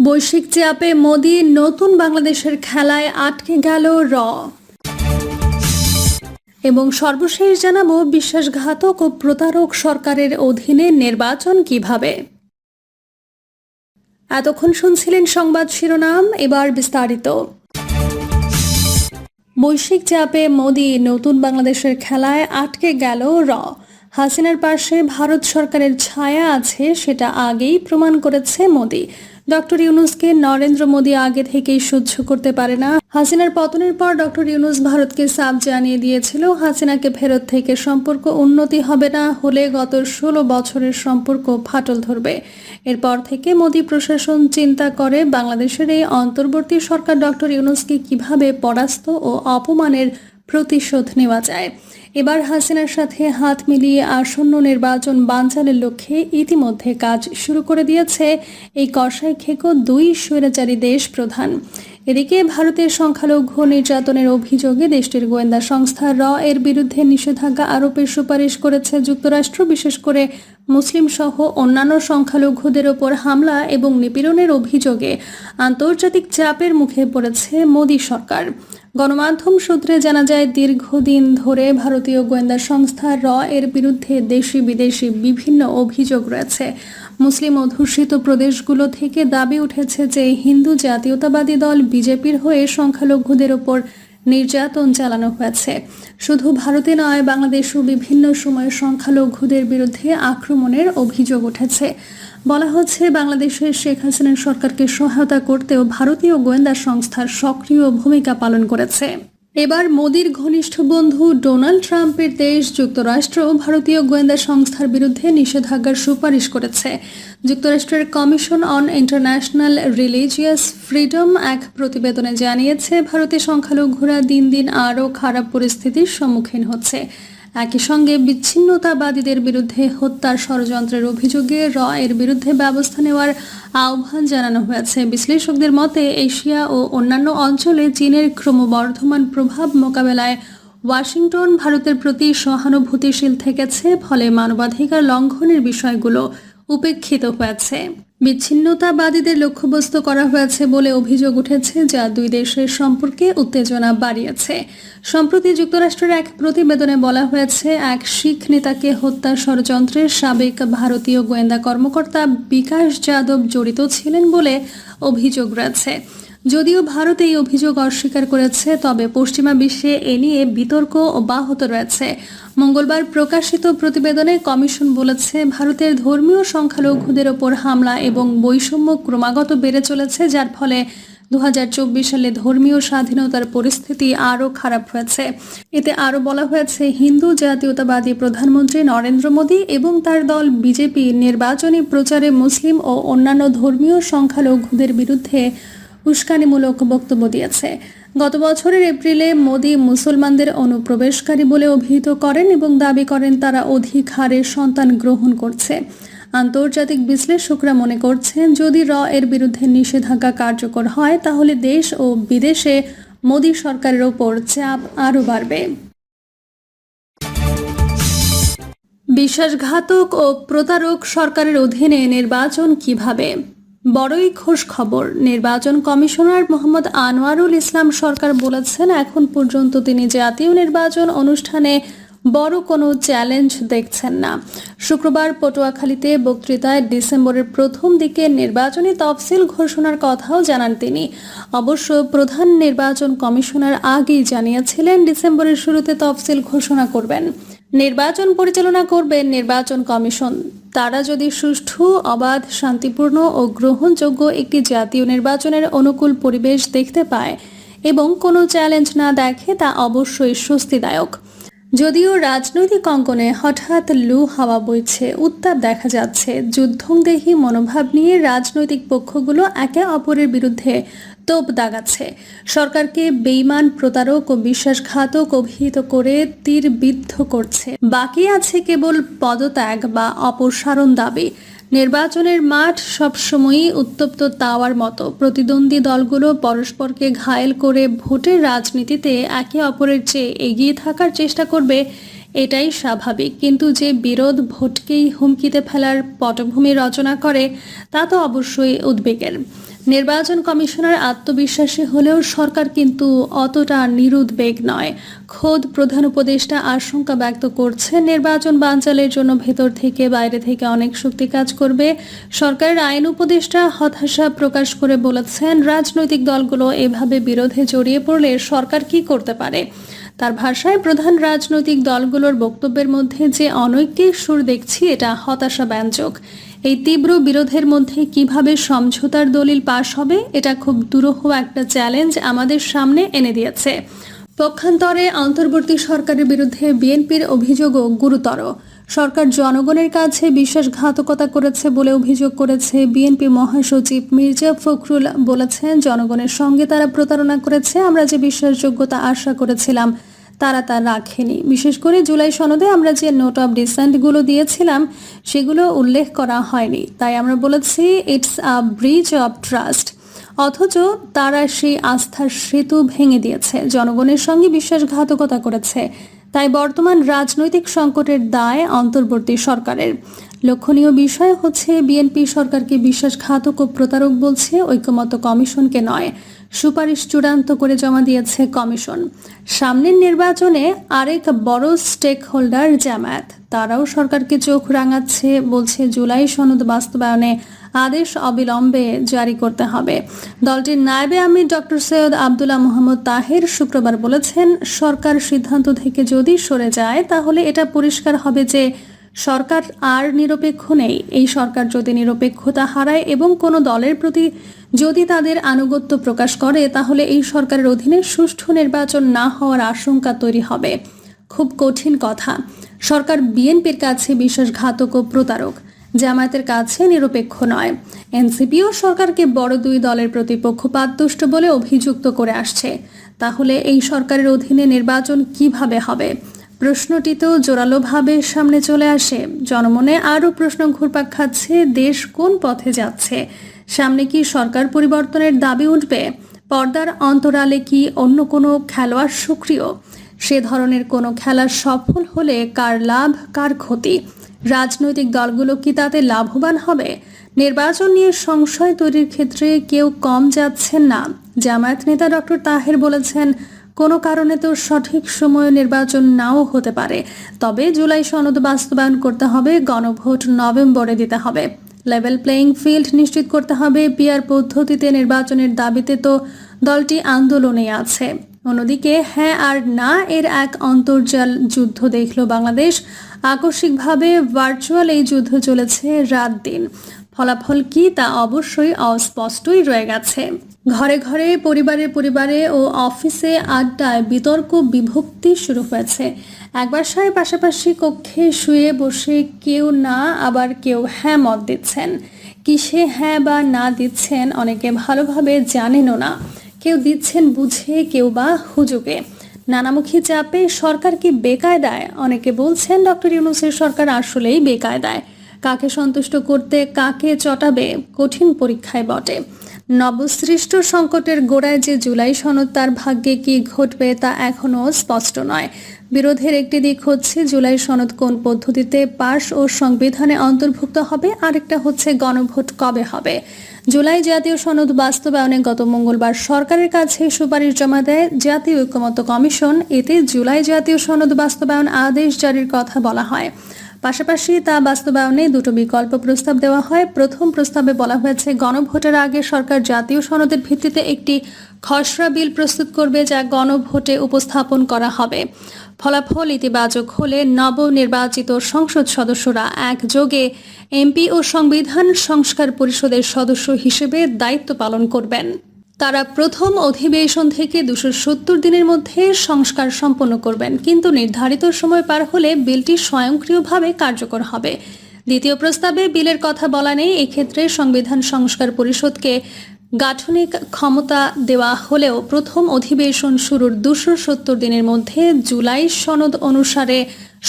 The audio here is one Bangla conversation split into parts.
বৈশ্বিক চাপে মোদি নতুন বাংলাদেশের খেলায় আটকে গেল র। এবং সর্বশেষ জানাব বিশ্বাসঘাতক ও প্রতারক সরকারের অধীনে নির্বাচন কীভাবে। এতক্ষণ শুনছিলেন সংবাদ শিরোনাম, এবার বিস্তারিত। বৈশ্বিক চাপে মোদি নতুন বাংলাদেশের খেলায় আটকে গেল র। হাসিনার পাশে ভারত সরকারের ছায়া আছে, সেটা আগেই প্রমাণ করেছে মোদি। ডক্টর ইউনুসকে নরেন্দ্র মোদী আগে থেকেই সহ্য করতে পারে না। হাসিনার পতনের পর ডক্টর ইউনুস ভারতকে সাফ জানিয়ে দিয়েছিল, হাসিনাকে ফেরত থেকে সম্পর্ক উন্নতি হবে না হলে গত ষোলো বছরের সম্পর্ক ফাটল ধরবে। এরপর থেকে মোদী প্রশাসন চিন্তা করে, বাংলাদেশের এই অন্তর্বর্তী সরকার ডক্টর ইউনুসকে কীভাবে পরাস্ত ও অপমানের প্রতিশোধ নেওয়া যায়। এবার হাসিনার সাথে হাত মিলিয়ে আসন্ন নির্বাচন বানচালের লক্ষ্যে ইতিমধ্যে কাজ শুরু করে দিয়েছে এই কষাই খেকো দুই স্বৈরাচারী দেশ প্রধান। এদিকে ভারতের সংখ্যালঘু নির্যাতনের অভিযোগে দেশটির গোয়েন্দা সংস্থা র এর বিরুদ্ধে নিষেধাজ্ঞা আরোপের সুপারিশ করেছে যুক্তরাষ্ট্র, বিশেষ করে মুসলিম সহ অন্যান্য সংখ্যালঘুদের ওপর হামলা এবং নিপীড়নের অভিযোগে আন্তর্জাতিক চাপের মুখে পড়েছে মোদী সরকার। গণমাধ্যম সূত্রে জানা যায়, দীর্ঘদিন ধরে ভারতীয় গোয়েন্দা সংস্থা র এর বিরুদ্ধে দেশি বিদেশি বিভিন্ন অভিযোগ রয়েছে। মুসলিম অধ্যুষিত প্রদেশগুলো থেকে দাবি উঠেছে যে, হিন্দু জাতীয়তাবাদী দল বিজেপির হয়ে সংখ্যালঘুদের ওপর নির্যাতন চালানো হয়েছে। শুধু ভারতে নয়, বাংলাদেশও বিভিন্ন সময়ে সংখ্যালঘুদের বিরুদ্ধে আক্রমণের অভিযোগ উঠেছে। বলা হচ্ছে বাংলাদেশের শেখ হাসিনার সরকারকে সহায়তা করতেও ভারতীয় গোয়েন্দা সংস্থার সক্রিয় ভূমিকা পালন করেছে। এবার মোদির ঘনিষ্ঠ বন্ধু ডোনাল্ড ট্রাম্পের দেশ যুক্তরাষ্ট্র ভারতীয় গোয়েন্দা সংস্থার বিরুদ্ধে নিষেধাজ্ঞার সুপারিশ করেছে। যুক্তরাষ্ট্রের commission on international religious freedom এক প্রতিবেদনে জানিয়েছে, ভারতে সংখ্যালঘুরা দিন দিন আরও খারাপ পরিস্থিতির সম্মুখীন হচ্ছে। একই সঙ্গে বিচ্ছিন্নতাবাদীদের বিরুদ্ধে হত্যার ষড়যন্ত্রের অভিযোগে র এর বিরুদ্ধে ব্যবস্থা নেওয়ার আহ্বান জানানো হয়েছে। বিশ্লেষকদের মতে, এশিয়া ও অন্যান্য অঞ্চলে চীনের ক্রমবর্ধমান প্রভাব মোকাবেলায় ওয়াশিংটন ভারতের প্রতি সহানুভূতিশীল থেকেছে, ফলে মানবাধিকার লঙ্ঘনের বিষয়গুলো উপেক্ষিত হয়েছে। বিচ্ছিন্নতাবাদীদের লক্ষ্যবস্তু করা হয়েছে বলে অভিযোগ উঠেছে, যা দুই দেশের সম্পর্কে উত্তেজনা বাড়িয়েছে। সম্প্রতি যুক্তরাষ্ট্রের এক প্রতিবেদনে বলা হয়েছে, এক শিখ নেতাকে হত্যা ষড়যন্ত্রের সাবেক ভারতীয় গোয়েন্দা কর্মকর্তা বিকাশ যাদব জড়িত ছিলেন বলে অভিযোগ রয়েছে। যদিও ভারত এই অভিযোগ অস্বীকার করেছে, তবে পশ্চিমা বিশ্বে এ নিয়ে বিতর্ক অব্যাহত রয়েছে। মঙ্গলবার প্রকাশিত প্রতিবেদনে কমিশন বলেছে, ভারতের ধর্মীয় সংখ্যালঘুদের ওপর হামলা এবং বৈষম্য ক্রমাগত বেড়ে চলেছে, যার ফলে দুহাজার চব্বিশ সালে ধর্মীয় স্বাধীনতার পরিস্থিতি আরও খারাপ হয়েছে। এতে আরও বলা হয়েছে, হিন্দু জাতীয়তাবাদী প্রধানমন্ত্রী নরেন্দ্র মোদী এবং তার দল বিজেপি নির্বাচনী প্রচারে মুসলিম ও অন্যান্য ধর্মীয় সংখ্যালঘুদের বিরুদ্ধে উস্কানিমূলক বক্তব্য দিয়েছে। গত বছরের এপ্রিলে মোদী মুসলমানদের অনুপ্রবেশকারী বলে অভিহিত করেন এবং দাবি করেন তারা অধিক হারে সন্তান গ্রহণ করছে। আন্তর্জাতিক বিশ্লেষকরা মনে করছেন, যদি র এর বিরুদ্ধে নিষেধাজ্ঞা কার্যকর হয়, তাহলে দেশ ও বিদেশে মোদী সরকারের ওপর চাপ আরও বাড়বে। বিশ্বাসঘাতক ও প্রতারক সরকারের অধীনে নির্বাচন কীভাবে? বড়ই খোশ খবর। নির্বাচন কমিশনার মোহাম্মদ আনোয়ারুল ইসলাম সরকার বলেছেন, এখন পর্যন্ত তিনি জাতীয় নির্বাচন অনুষ্ঠানে বড় কোনো চ্যালেঞ্জ দেখছেন না। শুক্রবার পটুয়াখালীতে বক্তৃতায় ডিসেম্বরের প্রথম দিকে নির্বাচনী তফসিল ঘোষণার কথাও জানান তিনি। অবশ্য প্রধান নির্বাচন কমিশনার আগেই জানিয়েছিলেন, ডিসেম্বরের শুরুতে তফসিল ঘোষণা করবেন। নির্বাচন পরিচালনা করবেন নির্বাচন কমিশন। তারা যদি সুষ্ঠু, অবাধ, শান্তিপূর্ণ ও গ্রহণযোগ্য একটি জাতীয় নির্বাচনের অনুকূল পরিবেশ দেখতে পায় এবং কোনো চ্যালেঞ্জ না দেখে, তা অবশ্যই স্বস্তিদায়ক। যদিও রাজনৈতিক অঙ্গনে হঠাৎ লু হাওয়া বইছে, উত্তাপ দেখা যাচ্ছে। যুদ্ধংদেহী মনোভাব নিয়ে রাজনৈতিক পক্ষগুলো একে অপরের বিরুদ্ধে তোপ দাগাচ্ছে। সরকারকে বেইমান প্রতারক ও বিশ্বাসঘাতক অভিহিত করে তীর বিদ্ধ করছে। বাকি আছে কেবল পদত্যাগ বা অপসারণ দাবি। নির্বাচনের মাঠ সবসময়ই উত্তপ্ত তাওয়ার মতো। প্রতিদ্বন্দ্বী দলগুলো পরস্পরকে ঘায়েল করে ভোটের রাজনীতিতে একে অপরের চেয়ে এগিয়ে থাকার চেষ্টা করবে, এটাই স্বাভাবিক। কিন্তু যে বিরোধ ভোটকেই হুমকিতে ফেলার পটভূমি রচনা করে, তা তো অবশ্যই উদ্বেগের। নির্বাচন কমিশনার আত্মবিশ্বাসী হলেও সরকার কিন্তু অতটা নিরুদ্বেগ নয়। খোদ প্রধান উপদেষ্টা আশঙ্কা ব্যক্ত করছে, নির্বাচন বানচালের জন্য ভেতর থেকে বাইরে থেকে অনেক শক্তি কাজ করবে। সরকারের আইন উপদেষ্টা হতাশা প্রকাশ করে বলেছেন, রাজনৈতিক দলগুলো এভাবে বিরোধে জড়িয়ে পড়লে সরকার কি করতে পারে? তার ভাষায়, প্রধান রাজনৈতিক দলগুলোর বক্তব্যের মধ্যে যে অনৈক্যের সুর দেখছি, এটা হতাশা ব্যঞ্জক এই তীব্র বিরোধের মধ্যে কীভাবে সমঝোতার দলিল পাশ হবে, এটা খুব দুরূহ একটা চ্যালেঞ্জ আমাদের সামনে এনে দিয়েছে। পক্ষান্তরে অন্তর্বর্তী সরকারের বিরুদ্ধে বিএনপির অভিযোগও গুরুতর। সরকার জনগণের কাছে বিশ্বাসঘাতকতা করেছে বলে অভিযোগ করেছে বিএনপি মহাসচিব মির্জা ফখরুল বলেছেন, জনগণের সঙ্গে তারা প্রতারণা করেছে, আমরা যে বিশ্বাসযোগ্যতা আশা করেছিলাম তারা তা রাখেনি। বিশেষ করে জুলাই সনদে আমরা যে নোট অফ ডিসেন্টগুলো দিয়েছিলাম, সেগুলো উল্লেখ করা হয়নি। তাই আমরা বলেছি it's a bridge of trust অথচ তারা সেই আস্থার সেতু ভেঙে দিয়েছে। জনগণের সঙ্গে বিশ্বাসঘাতকতা করেছে। তাই বর্তমান রাজনৈতিক সংকটের দায় অন্তর্বর্তী সরকারের। লক্ষণীয় বিষয় হচ্ছে, বিএনপি সরকারকে বিশ্বাসঘাতক ও প্রতারক বলছে ঐক্যমত্য কমিশনকে নয়। সুপারিশ চূড়ান্ত করে জমা দিয়েছে কমিশন। সামনের নির্বাচনে আরেক বড় স্টেক হোল্ডার জামায়াত। তারাও সরকারকে চোখ রাঙাচ্ছে বলছে জুলাই সনদ বাস্তবায়নে আদেশ অবিলম্বে জারি করতে হবে। দলটির নায়েবে আমির ডক্টর সৈয়দ আবদুল্লাহ মোহাম্মদ তাহের শুক্রবার বলেছেন, সরকার সিদ্ধান্ত থেকে যদি সরে যায় তাহলে এটা পরিষ্কার হবে যে সরকার আর নিরপেক্ষ নেই। এই সরকার যদি নিরপেক্ষতা হারায় এবং কোনো দলের প্রতি যদি তাদের আনুগত্য প্রকাশ করে, তাহলে এই সরকারের অধীনে সুষ্ঠু নির্বাচন না হওয়ার আশঙ্কা তৈরি হবে। খুব কঠিন কথা। সরকার বিএনপির কাছে বিশ্বাসঘাতক ও প্রতারক। জামায়াতের কাছে নিরপেক্ষ নয়। এনসিপিও সরকারকে বড় দুই দলের প্রতি পক্ষপাতদুষ্ট বলে অভিযুক্ত করে আসছে। তাহলে এই সরকারের অধীনে নির্বাচন কীভাবে হবে? প্রশ্নটি তো জোরালোভাবে সামনে চলে আসে। জনমনে আরও প্রশ্ন ঘুরপাক খাচ্ছে, দেশ কোন পথে যাচ্ছে? সামনে কি সরকার পরিবর্তনের দাবি উঠবে? পর্দার অন্তরালে কি অন্য কোনো খেলোয়াড় সক্রিয়? সে ধরনের কোনো খেলা সফল হলে কার লাভ, কার ক্ষতি? রাজনৈতিক দলগুলো কি তাতে লাভবান হবে? নির্বাচন নিয়ে সংশয় তৈরির ক্ষেত্রে কেউ কম যাচ্ছেন না। জামায়াত নেতা ডক্টর তাহের বলেছেন কোনো কারণে তো সঠিক সময়ে নির্বাচন নাও হতে পারে। তবে জুলাই সনদ বাস্তবায়ন করতে হবে, গণভোট নভেম্বরে দিতে হবে। লেভেল প্লেয়িং ফিল্ড নিশ্চিত করতে হবে পিয়ার পদ্ধতিতে নির্বাচনের দাবিতে তো দলটি আন্দোলনে আছে। অন্যদিকে হ্যাঁ আর না এর এক অন্তর্জাল যুদ্ধ দেখল বাংলাদেশ। আকস্মিকভাবে ভার্চুয়াল এই যুদ্ধ চলেছে রাত দিন। ফলাফল কি তা অবশ্যই অস্পষ্টই রয়ে গেছে। ঘরে ঘরে পরিবারের পরিবারে ও অফিসে আড্ডায় বিতর্ক, বিভক্তি শুরু হয়েছে। এক বাসায় পাশাপাশি কক্ষে শুয়ে বসে কেউ না, আবার কেউ হ্যাঁ মত দিচ্ছেন। কিসে হ্যাঁ বা না দিচ্ছেন অনেকে ভালোভাবে জানেনও না। কেউ দিচ্ছেন বুঝে, কেউ বা হুজুগে। নানামুখী চাপে সরকার কি বেকায়দায়? অনেকে বলছেন ডক্টর ইউনুসের সরকার আসলেই বেকায়দায়। কাকে সন্তুষ্ট করতে, কাকে চটাবে, কঠিন পরীক্ষায় বটে। নবসৃষ্ট সংকটের গোড়ায় যে জুলাই সনদ তার ভাগ্যে কি ঘটবে তা এখনও স্পষ্ট নয়। বিরোধের একটি দিক হচ্ছে জুলাই সনদ কোন পদ্ধতিতে পাশ ও সংবিধানে অন্তর্ভুক্ত হবে, আরেকটা হচ্ছে গণভোট কবে হবে। জুলাই জাতীয় সনদ বাস্তবায়নে গত মঙ্গলবার সরকারের কাছে সুপারিশ জমা দেয় জাতীয় ঐক্যমত্য কমিশন। এতে জুলাই জাতীয় সনদ বাস্তবায়ন আদেশ জারির কথা বলা হয়। পাশাপাশি তা বাস্তবায়নে দুটো বিকল্প প্রস্তাব দেওয়া হয়। প্রথম প্রস্তাবে বলা হয়েছে, গণভোটের আগে সরকার জাতীয় সনদের ভিত্তিতে একটি খসড়া বিল প্রস্তুত করবে যা গণভোটে উপস্থাপন করা হবে। ফলাফল ইতিবাচক হলে নবনির্বাচিত সংসদ সদস্যরা একযোগে এমপি ও সংবিধান সংস্কার পরিষদের সদস্য হিসেবে দায়িত্ব পালন করবেন। তারা প্রথম অধিবেশন থেকে দুশো সত্তর দিনের মধ্যে সংস্কার সম্পন্ন করবেন, কিন্তু নির্ধারিত সময় পার হলে বিলটি স্বয়ংক্রিয়ভাবে কার্যকর হবে। দ্বিতীয় প্রস্তাবে বিলের কথা বলা নেই, এক্ষেত্রে সংবিধান সংস্কার পরিষদকে গাঠনিক ক্ষমতা দেওয়া হলেও প্রথম অধিবেশন শুরুর দুশো সত্তর দিনের মধ্যে জুলাই সনদ অনুসারে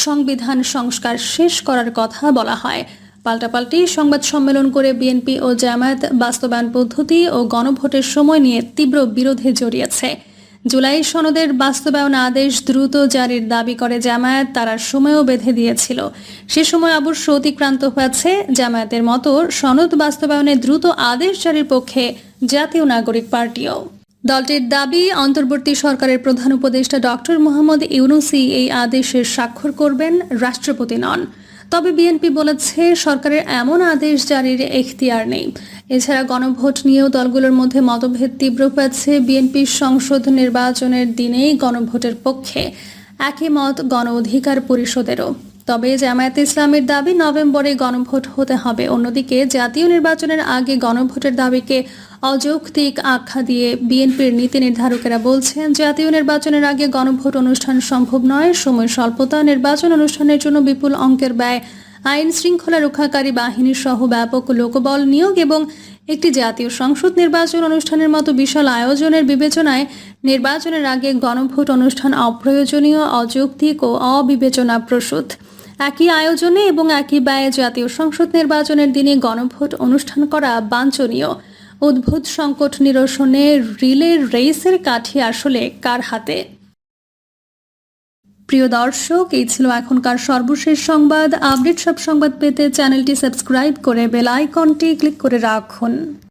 সংবিধান সংস্কার শেষ করার কথা বলা হয়। পাল্টাপাল্টি সংবাদ সম্মেলন করে বিএনপি ও জামায়াত বাস্তবায়ন পদ্ধতি ও গণভোটের সময় নিয়ে তীব্র বিরোধে জড়িয়েছে। জুলাই সনদের বাস্তবায়ন আদেশ দ্রুত জারির দাবি করে জামায়াত, তারা সময়ও বেঁধে দিয়েছিল। সে সময় অবশ্য অতিক্রান্ত হয়েছে জামায়াতের মতো সনদ বাস্তবায়নে দ্রুত আদেশ জারির পক্ষে জাতীয় নাগরিক পার্টিও। দলটির দাবি, অন্তর্বর্তী সরকারের প্রধান উপদেষ্টা ডক্টর মোহাম্মদ ইউনুসি এই আদেশের স্বাক্ষর করবেন, রাষ্ট্রপতি নন। তবে বিএনপি বলেছে সরকারের এমন আদেশ জারির এখতিয়ার নেই। এছাড়া গণভোট নিয়েও দলগুলোর মধ্যে মতভেদ তীব্র হয়েছে। বিএনপির সংসদ নির্বাচনের দিনেই গণভোটের পক্ষে একই মত গণ অধিকার পরিষদেরও। তবে জামায়াত ইসলামের দাবি, নভেম্বরে গণভোট হতে হবে। অন্যদিকে জাতীয় নির্বাচনের আগে গণভোটের দাবিকে অযৌক্তিক আখ্যা দিয়ে বিএনপির নীতি নির্ধারকেরা বলছেন, জাতীয় নির্বাচনের আগে গণভোট অনুষ্ঠান সম্ভব নয়, সময় স্বল্পতা, নির্বাচন অনুষ্ঠানের জন্য বিপুল অঙ্কের ব্যয়, আইন শৃঙ্খলা রক্ষাকারী বাহিনী সহ ব্যাপক লোকবল নিয়োগ এবং একটি জাতীয় সংসদ নির্বাচন অনুষ্ঠানের মতো বিশাল আয়োজনের বিবেচনায় নির্বাচনের আগে গণভোট অনুষ্ঠান অপ্রয়োজনীয়, অযৌক্তিক ও অবিবেচনা প্রসূত। একই আয়োজনে এবং একই ব্যয়ে জাতীয় সংসদ নির্বাচনের দিনে গণভোট অনুষ্ঠান করা বাঞ্ছনীয়। উদ্ভুত সংকট নিরসনে রিলে রেসের কাঠি আসলে কার হাতে? প্রিয় দর্শক, এই ছিল এখনকার সর্বশেষ সংবাদ। আপডেট সব সংবাদ পেতে চ্যানেলটি সাবস্ক্রাইব করে বেল আইকনটি ক্লিক করে রাখুন।